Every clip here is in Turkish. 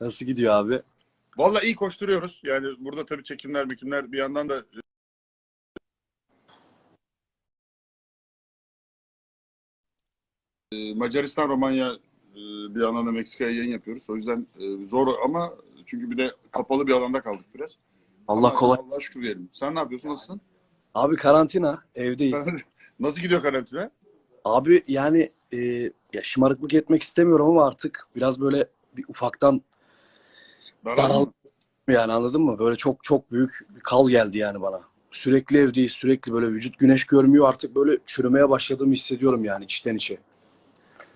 Nasıl gidiyor abi? Vallahi iyi koşturuyoruz. Yani burada tabii çekimler, mekimler bir yandan da e, Macaristan, Romanya e, bir yandan da Meksika'ya yayın yapıyoruz. O yüzden e, zor ama çünkü bir de kapalı bir alanda kaldık biraz. Allah Ama kolay. Allah'a şükür diyelim. Sen ne yapıyorsun? Nasılsın? Abi karantina evdeyiz. Nasıl gidiyor karantina? Abi yani e, ya şımarıklık etmek istemiyorum ama artık biraz böyle bir ufaktan Daraldın Daral- mı? yani anladın mı? Böyle çok çok büyük bir kal geldi yani bana. Sürekli evdeyiz, sürekli böyle vücut güneş görmüyor artık böyle çürümeye başladığımı hissediyorum yani içten içe.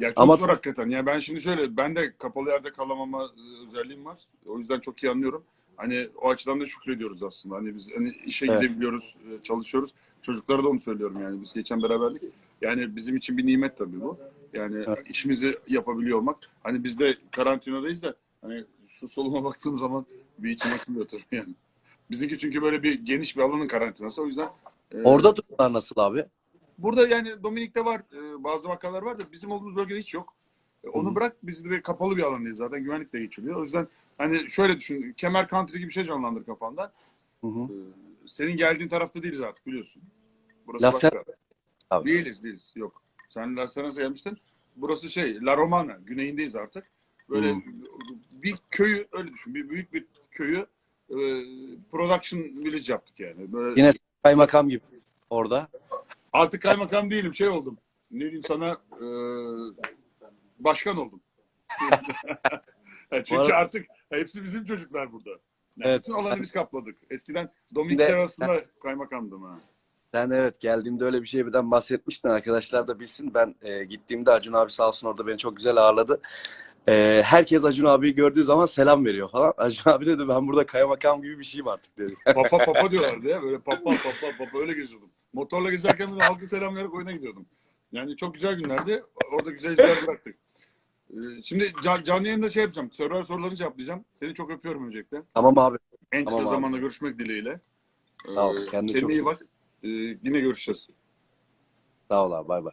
Ya çok Ama- zor hakikaten. Yani ben şimdi şöyle, ben de kapalı yerde kalamama e, özelliğim var. O yüzden çok iyi anlıyorum. Hani o açıdan da şükrediyoruz aslında. Hani biz hani işe Evet. gidebiliyoruz, e, çalışıyoruz. Çocuklara da onu söylüyorum yani. Biz geçen beraberlik. Yani bizim için bir nimet tabii bu. Yani Evet. işimizi yapabiliyor olmak. Hani biz de karantinadayız da hani şu soluma baktığım zaman bir içim açılıyor tabii yani. Bizimki çünkü böyle bir geniş bir alanın karantinası. O yüzden e, Orada durumlar nasıl abi? Burada yani Dominik'te var e, bazı vakalar var da bizim olduğumuz bölgede hiç yok. E, onu Hı. bırak biz de kapalı bir alandayız zaten güvenlik de geçiliyor. O yüzden hani şöyle düşün kemer country gibi bir şey canlandır kafanda. Hı hı. E, senin geldiğin tarafta değiliz artık biliyorsun. Burası La başka. Abi. Değiliz değiliz yok. Sen La Serenas'a gelmiştin. Burası şey La Romana güneyindeyiz artık. Böyle Hı. Bir köyü öyle düşün. Bir büyük bir köyü e, production village yaptık yani. Böyle Yine kaymakam gibi orada. Artık kaymakam değilim, şey oldum. Ne diyeyim sana, e, başkan oldum. Çünkü arada- artık hepsi bizim çocuklar burada. Yani Evet. Bütün alanı biz kapladık. Eskiden Dominik arasında kaymakamdım ha. Sen evet geldiğimde öyle bir şeyden bahsetmiştin arkadaşlar da bilsin. Ben e, gittiğimde Acun abi sağ olsun orada beni çok güzel ağırladı. E, herkes Acun abiyi gördüğü zaman selam veriyor falan. Acun abi dedi ben burada kaymakam gibi bir şeyim artık dedi. Papa papa diyorlardı ya. Böyle papa papa papa öyle geziyordum. Motorla gezerken de halkı selam vererek oyuna gidiyordum. Yani çok güzel günlerdi. Orada güzel izler bıraktık. E, Şimdi can, canlı yayında şey yapacağım. Server sorularını cevaplayacağım. Seni çok öpüyorum öncelikle. Tamam abi. En kısa Tamam abi. zamanda görüşmek dileğiyle. Sağ ol. Ee, Kendine Kendine çok iyi iyi bak. Ee, yine görüşeceğiz. Sağ ol abi bay bay.